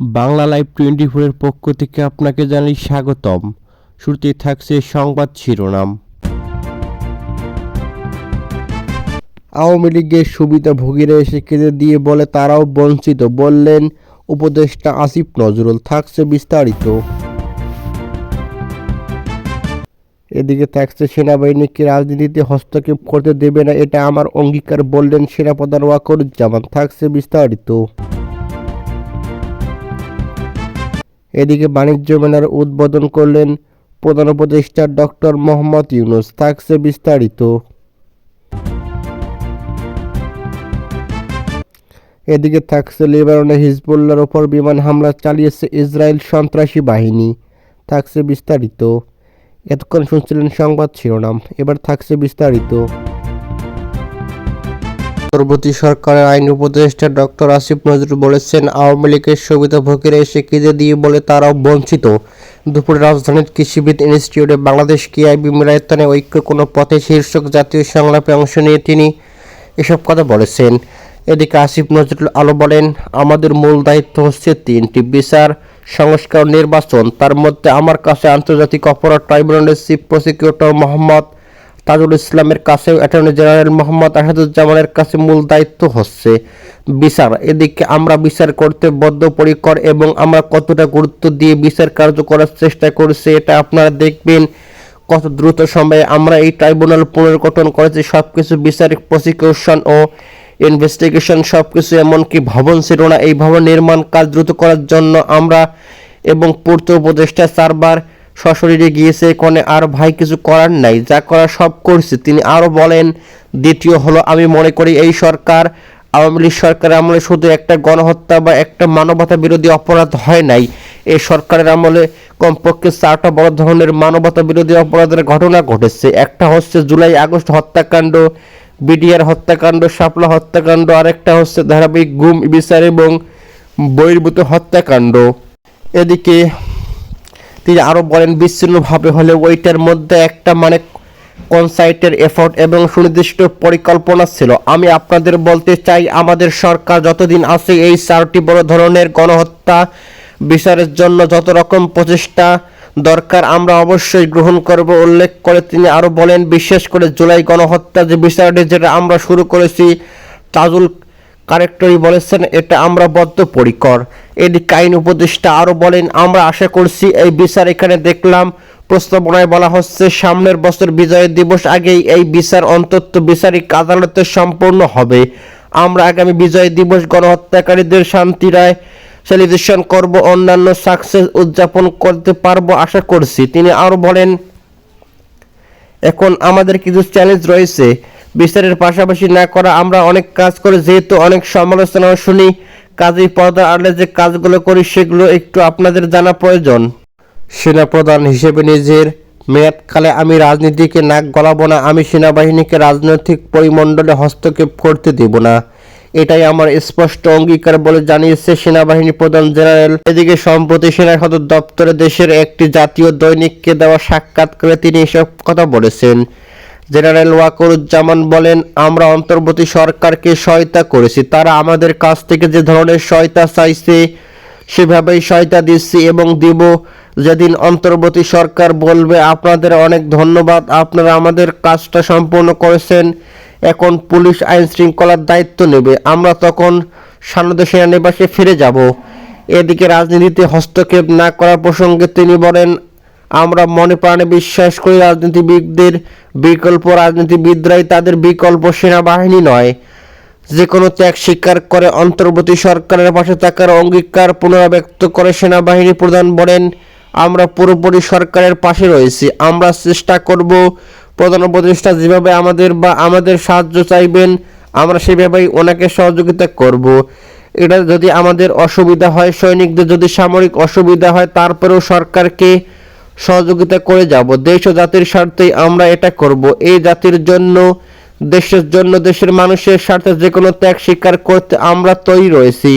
Bangla live twenty ফোরের পক্ষ থেকে আপনাকে জানাই স্বাগতম। শুরুতে থাকছে সংবাদ শিরোনাম। আওয়ামী লীগের সুবিধাভোগীরা এসে কেঁদে দিয়ে বলে তারাও বঞ্চিত বললেন উপদেষ্টা আসিফ নজরুল। থাকছে বিস্তারিত। এদিকে থাকছে সেনাবাহিনীকে রাজনীতিতে হস্তক্ষেপ করতে দেবে না এটা আমার অঙ্গীকার বললেন সেনাপ্রধান ওয়াকরুজ্জামান। থাকছে বিস্তারিত। এদিকে বাণিজ্য মেলার উদ্বোধন করলেন প্রধান উপদেষ্টা ডক্টর মোহাম্মদ ইউনুস। থাকছে বিস্তারিত। এদিকে থাকছে লেবাননে হিজবুল্লার ওপর বিমান হামলা চালিয়েছে ইসরায়েল সন্ত্রাসী বাহিনী। থাকছে বিস্তারিত। এতক্ষণ শুনছিলেন সংবাদ শিরোনাম। এবার থাকছে বিস্তারিত। পরবর্তী সরকারের আইন উপদেষ্টা ডক্টর আসিফ নজরুল বলেছেন, আওয়ামী লীগের সুবিধাভোগীরা এসে কেঁদে দিয়ে বলে তারাও বঞ্চিত। দুপুরে রাজধানীর কৃষিবিদ ইনস্টিটিউটে বাংলাদেশ কিআইবি মিলায়তনে ঐক্য কোনো পথে শীর্ষক জাতীয় সংলাপে অংশ নিয়ে তিনি এসব কথা বলেছেন। এদিকে আসিফ নজরুল আলো বলেন, আমাদের মূল দায়িত্ব হচ্ছে তিনটি বিচার, সংস্কার নির্বাচন। তার মধ্যে আমার কাছে আন্তর্জাতিক অপরাধ ট্রাইব্যুনালের চিফ প্রসিকিউটর মোহাম্মদ তাজুল ইসলামের কাছেও অ্যাটর্নি জেনারেল মোহাম্মদ আসাদুজ্জামানের কাছে মূল দায়িত্ব হচ্ছে বিচার। এদিকে আমরা বিচার করতে বদ্ধপরিকর এবং আমরা কতটা গুরুত্ব দিয়ে বিচার কার্য করার চেষ্টা করছি এটা আপনারা দেখবেন। কত দ্রুত সময়ে আমরা এই ট্রাইব্যুনাল পুনর্গঠন করেছি সব কিছু বিচারিক প্রসিকিউশন ও ইনভেস্টিগেশন সব কিছু এমনকি ভবন ছিল না। এই ভবন নির্মাণ কাজ দ্রুত করার জন্য আমরা এবং পূর্ত উপদেষ্টা চারবার সশরীরে গিয়েছে, কোনে আর ভাই কিছু করার নাই, যা করার সব করছে। তিনি আরও বলেন, দ্বিতীয় হলো, আমি মনে করি এই সরকার, আওয়ামী লীগ সরকারের আমলে শুধু একটা গণহত্যা বা একটা মানবতা বিরোধী অপরাধ হয় নাই। এই সরকারের আমলে কমপক্ষে চারটা বড় ধরনের মানবতা বিরোধী অপরাধের ঘটনা ঘটেছে। একটা হচ্ছে জুলাই আগস্ট হত্যাকাণ্ড, বিডিআর হত্যাকাণ্ড, শাপলা হত্যাকাণ্ড, আরেকটা হচ্ছে ধারাবাহিক গুম, বিচার এবং বহির্ভূত হত্যাকাণ্ড। এদিকে তিনি আরও বলেন, বিচ্ছিন্নভাবে হলে ওইটার মধ্যে একটা মানে কনসাইটের এফোর্ট এবং সুনির্দিষ্ট পরিকল্পনা ছিল। আমি আপনাদের বলতে চাই, আমাদের সরকার যতদিন আছে এই চারটি বড় ধরনের গণহত্যা বিচারের জন্য যত রকম প্রচেষ্টা দরকার, আমরা অবশ্যই গ্রহণ করব। উল্লেখ করে তিনি আরও বলেন, বিশেষ করে জুলাই গণহত্যা যে বিচারটি, যেটা আমরা শুরু করেছি, তাজুল কারেক্টরি বলেছেন, এটা আমরা বদ্ধপরিকর। এদিকে আইন উপদেষ্টা আরও বলেন, আমরা আশা করছি এই বিচার এখানে দেখলাম। প্রস্তাবনায় বলা হচ্ছে, সামনের বছর বিজয় দিবস আগেই এই বিচার অন্তত বিচারিক আদালতে সম্পূর্ণ হবে। আমরা আগামী বিজয় দিবস গণহত্যাকারীদের শান্তি, রায়, সেলিব্রেশন করব, অন্যান্য সাকসেস উদযাপন করতে পারব আশা করছি। তিনি আরও বলেন, এখন আমাদের কিছু চ্যালেঞ্জ রয়েছে। বিচারের পাশাপাশি না করা আমরা অনেক কাজ করে, যেহেতু অনেক সমালোচনা শুনি। কাজেই পর্দা আড়লে যে কাজগুলো করি, সেগুলো একটু আপনাদের জানা প্রয়োজন। সেনাপ্রধান হিসেবে নিজের মেয়াদকালে আমি রাজনীতিকে নাক গলাবো না, আমি সেনাবাহিনীকে রাজনৈতিক পরিমণ্ডলে হস্তক্ষেপ করতে দেব না। এটাই আমার স্পষ্ট অঙ্গীকার বলে জানিয়েছে সেনাবাহিনী প্রধান জেনারেল। এদিকে সম্প্রতি সেনা সদর দপ্তরে দেশের একটি জাতীয় দৈনিককে দেওয়া সাক্ষাৎকারে তিনি এসব কথা বলেছেন। জেনারেল ওয়াকরুজ্জামান বলেন, আমরা অন্তর্বর্তী সরকারকে সহায়তা করেছি। তারা আমাদের কাছ থেকে যে ধরনের সহায়তা চাইছে, সেভাবেই সহায়তা দিচ্ছি এবং দিব। যেদিন অন্তর্বর্তী সরকার বলবে, আপনাদের অনেক ধন্যবাদ, আপনারা আমাদের কাজটা সম্পূর্ণ করেছেন, এখন পুলিশ আইন শৃঙ্খলার দায়িত্ব নেবে। আমরা তখন সানন্দ সেনানিবাসে ফিরে যাব। এদিকে রাজনীতিতে হস্তক্ষেপ না করার প্রসঙ্গে তিনি বলেন আমরা মনে প্রাণে বিশ্বাস করি রাজনীতিবিদদের বিকল্প, রাজনীতিবিদরাই তাদের বিকল্প সেনাবাহিনী নয়। যে কোনো ত্যাগ স্বীকার করে অন্তর্বর্তী সরকারের পাশে থাকার অঙ্গীকার পুনরাব্যক্ত করে সেনাবাহিনী প্রধান বলেন, আমরা পুরোপুরি সরকারের পাশে রয়েছি। আমরা চেষ্টা করব প্রধান উপদেষ্টা যেভাবে আমাদের বা আমাদের সাহায্য চাইবেন, আমরা সেভাবেই ওনাকে সহযোগিতা করব। এটা যদি আমাদের অসুবিধা হয়, সৈনিকদের যদি সামরিক অসুবিধা হয়, তারপরেও সরকারকে সহযোগিতা করে যাব। দেশ ও জাতির স্বার্থেই আমরা এটা করব। এই জাতির জন্য, দেশের জন্য, দেশের মানুষের স্বার্থে যে কোনো ত্যাগ স্বীকার করতে আমরা তৈরি রয়েছি।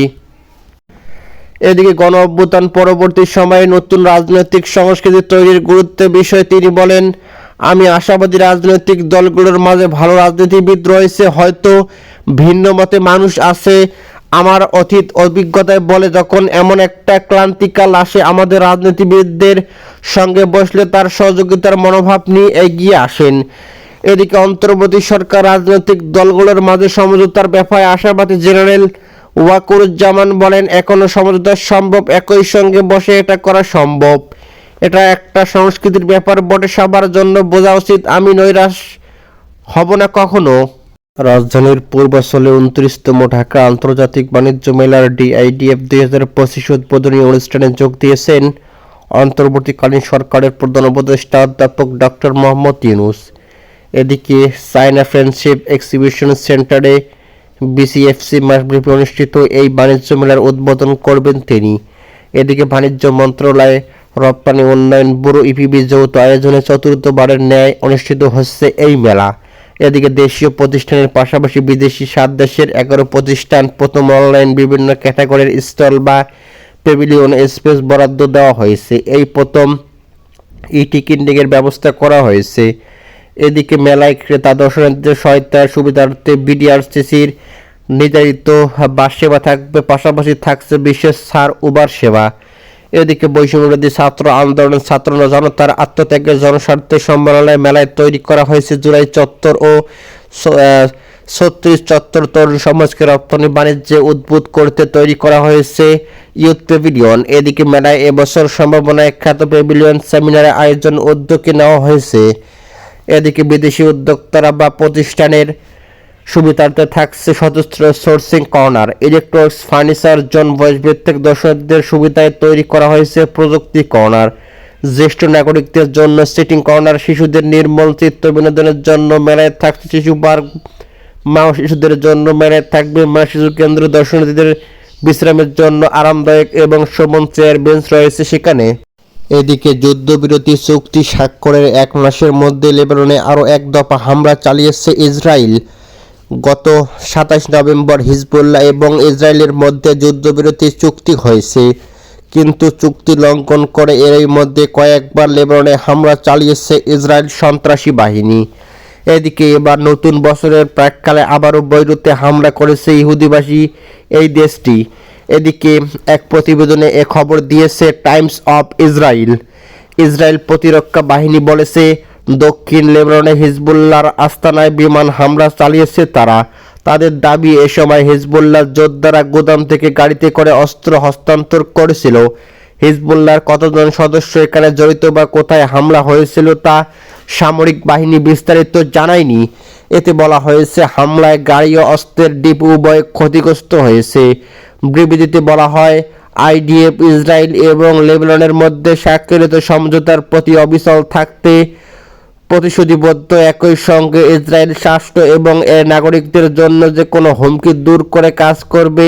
এদিকে গণ অভ্যুত্থান পরবর্তী সময়ে নতুন রাজনৈতিক সংস্কৃতি তৈরির গুরুত্বের বিষয়ে তিনি বলেন, আমি আশাবাদী রাজনৈতিক দলগুলোর মাঝে ভালো রাজনীতিবিদ রয়েছে, হয়তো ভিন্ন মতে মানুষ আছে। আমার অতীত অভিজ্ঞতায় বলে যখন এমন একটা ক্লান্তিকাল আসে, আমাদের রাজনীতিবিদদের সঙ্গে বসলে তার সহযোগিতার মনোভাব নিয়ে এগিয়ে আসেন। এদিকে অন্তর্বর্তী সরকার, রাজনৈতিক দলগুলোর মাঝে সমঝোতার ব্যাপারে আশাবাদী জেনারেল ওয়াকুরুজ্জামান বলেন, এখনও সমঝোতা সম্ভব, একই সঙ্গে বসে এটা করা সম্ভব। এটা একটা সংস্কৃতির ব্যাপার, বটে সবার জন্য বোঝা উচিত, আমি নৈরাশ হব না কখনো। রাজধানীর পূর্বাঞ্চলে উনত্রিশতম ঢাকা আন্তর্জাতিক বাণিজ্য মেলার ডিআইডিএফ দুই হাজার পঁচিশ উদ্বোধনী অনুষ্ঠানে যোগ দিয়েছেন অন্তর্বর্তীকালীন সরকারের প্রধান উপদেষ্টা অধ্যাপক ডক্টর মোহাম্মদ ইউনুস। এদিকে চায়না ফ্রেন্ডশিপ এক্সিবিশন সেন্টারে বিসিএফসি মাসব্যাপী অনুষ্ঠিত এই বাণিজ্য মেলার উদ্বোধন করবেন তিনি। এদিকে বাণিজ্য মন্ত্রণালয় রপ্তানি উন্নয়ন ব্যুরো ইপিবি যৌথ আয়োজনে চতুর্থবারের ন্যায় অনুষ্ঠিত হচ্ছে এই মেলা। এদিকে দেশীয় প্রতিষ্ঠানের পাশাপাশি বিদেশি সাত দেশের এগারো প্রতিষ্ঠান প্রথম অনলাইন বিভিন্ন ক্যাটাগরির স্টল বা পেভিলিয়ন স্পেস বরাদ্দ দেওয়া হয়েছে। এই প্রথম ই টিকিটিংয়ের ব্যবস্থা করা হয়েছে। এদিকে মেলায় ক্রেতা, দর্শনার্থীদের সহায়তার সুবিধার্থে বিডিআরসিসির নির্ধারিত বাস সেবা থাকবে, পাশাপাশি থাকছে বিশেষ সার উবার সেবা। এদিকে বৈষম্যবিরোধী ছাত্র আন্দোলনের ছাত্র জনতার আত্মত্যাগের জনস্বার্থে সম্মেলনায় মেলায় তৈরি করা হয়েছে জুলাই চত্বর ও ছত্রিশ চত্বর তরুণ সমাজকে রপ্তানি বাণিজ্যে উদ্বুদ্ধ করতে তৈরি করা হয়েছে ইউথ প্যাভিলিয়ন। এদিকে মেলায় এবছর সম্ভাবনায় খ্যাত প্যাভিলিয়ন সেমিনারের আয়োজন উদ্যোগে নেওয়া হয়েছে। এদিকে বিদেশি উদ্যোক্তারা বা প্রতিষ্ঠানের সুবিধার্থে থাকছে সশস্ত্র সোর্সিং কর্নার ইলেকট্রনিক্স ফার্নিচার জন ভয়েস ভিত্তিক দর্শকদের সুবিধায় তৈরি করা হয়েছে প্রযুক্তি কর্নার জ্যেষ্ঠ নাগরিকদের জন্য সিটিং কর্নার শিশুদের নির্মল চিত্ত বিনোদনের জন্য মেলায় থাকছে শিশু পার্ক মা শিশুদের জন্য মেলায় থাকবে মা শিশু কেন্দ্র। দর্শনার্থীদের বিশ্রামের জন্য আরামদায়ক এবং শোভন চেয়ার বেঞ্চ রয়েছে সেখানে। এদিকে যুদ্ধবিরতি চুক্তি স্বাক্ষরের এক মাসের মধ্যে লেবাননে আরও এক দফা হামলা চালিয়েছে ইসরায়েল গত সাতাশ নভেম্বর হিজবুল্লাহ এবং ইসরায়েলের মধ্যে যুদ্ধবিরতি চুক্তি হয়েছে। কিন্তু চুক্তি লঙ্ঘন করে এরই মধ্যে কয়েকবার লেবাননে হামলা চালিয়েছে ইসরায়েল সন্ত্রাসী বাহিনী। এদিকে এবার নতুন বছরের প্রাককালে আবারও বৈরুতে হামলা করেছে ইহুদিবাসী এই দেশটি। এদিকে এক প্রতিবেদনে এ খবর দিয়েছে টাইমস অফ ইসরায়েল। ইসরায়েল প্রতিরক্ষা বাহিনী বলেছে দক্ষিণ লেবাননে হিজবুল্লাহর আস্তানায় বিমান হামলা চালিয়েছে তারা। তাদের দাবি, এ সময় হিজবুল্লাহ যোদ্ধারা গোদাম থেকে গাড়িতে করে অস্ত্র হস্তান্তর করেছিল। হিজবুল্লাহর কতজন সদস্য এখানে জড়িত বা কোথায় হামলা হয়েছিল তা সামরিক বাহিনী বিস্তারিত জানায়নি। এতে বলা হয়েছে, হামলায় গাড়ি ও অস্ত্রের ডিপ উভয় ক্ষতিগ্রস্ত হয়েছে। বিবৃতিতে বলা হয়, আইডিএফ ইসরায়েল এবং লেবাননের মধ্যে স্বাক্ষরিত সমঝোতার প্রতি অবিচল থাকতে প্রতিশ্রুতিবদ্ধ একই সঙ্গে ইসরায়েল স্বাস্থ্য এবং এর নাগরিকদের জন্য যে কোনো হুমকি দূর করে কাজ করবে,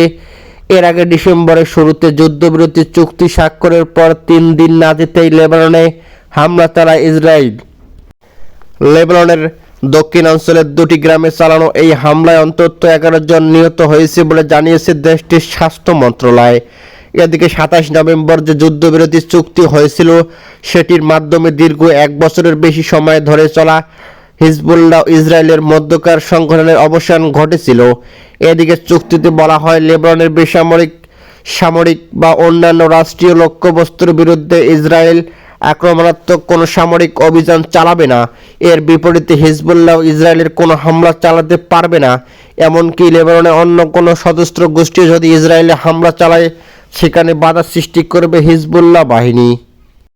এর আগে ডিসেম্বরের শুরুতে যুদ্ধবিরতি চুক্তি স্বাক্ষরের পর তিন দিন না যেতেই লেবাননে হামলা চালায় ইসরায়েল। লেবাননের দক্ষিণাঞ্চলের দুটি গ্রামে চালানো এই হামলায় অন্তত এগারো জন নিহত হয়েছে বলে জানিয়েছে দেশটির স্বাস্থ্য মন্ত্রণালয়। এদিকে সাতাশ নভেম্বর যে যুদ্ধবিরতি চুক্তি হয়েছিল, সেটির মাধ্যমে দীর্ঘ এক বছরের বেশি সময় ধরে চলা হিজবুল্লাহ ইসরায়েলের মধ্যকার সংগঠনের অবসান ঘটেছিল। এদিকে চুক্তিতে বলা হয়, লেবাননের বেসামরিক, সামরিক বা অন্যান্য রাষ্ট্রীয় লক্ষ্যবস্তুর বিরুদ্ধে ইসরায়েল আক্রমণাত্মক কোনো সামরিক অভিযান চালাবে না। এর বিপরীতে হিজবুল্লাহ ইসরায়েলের কোনো হামলা চালাতে পারবে না। এমনকি লেবাননের অন্য কোনো সশস্ত্র গোষ্ঠী যদি ইসরায়েলে হামলা চালায় সেখানে বাধা সৃষ্টি করবে হিজবুল্লাহ বাহিনী।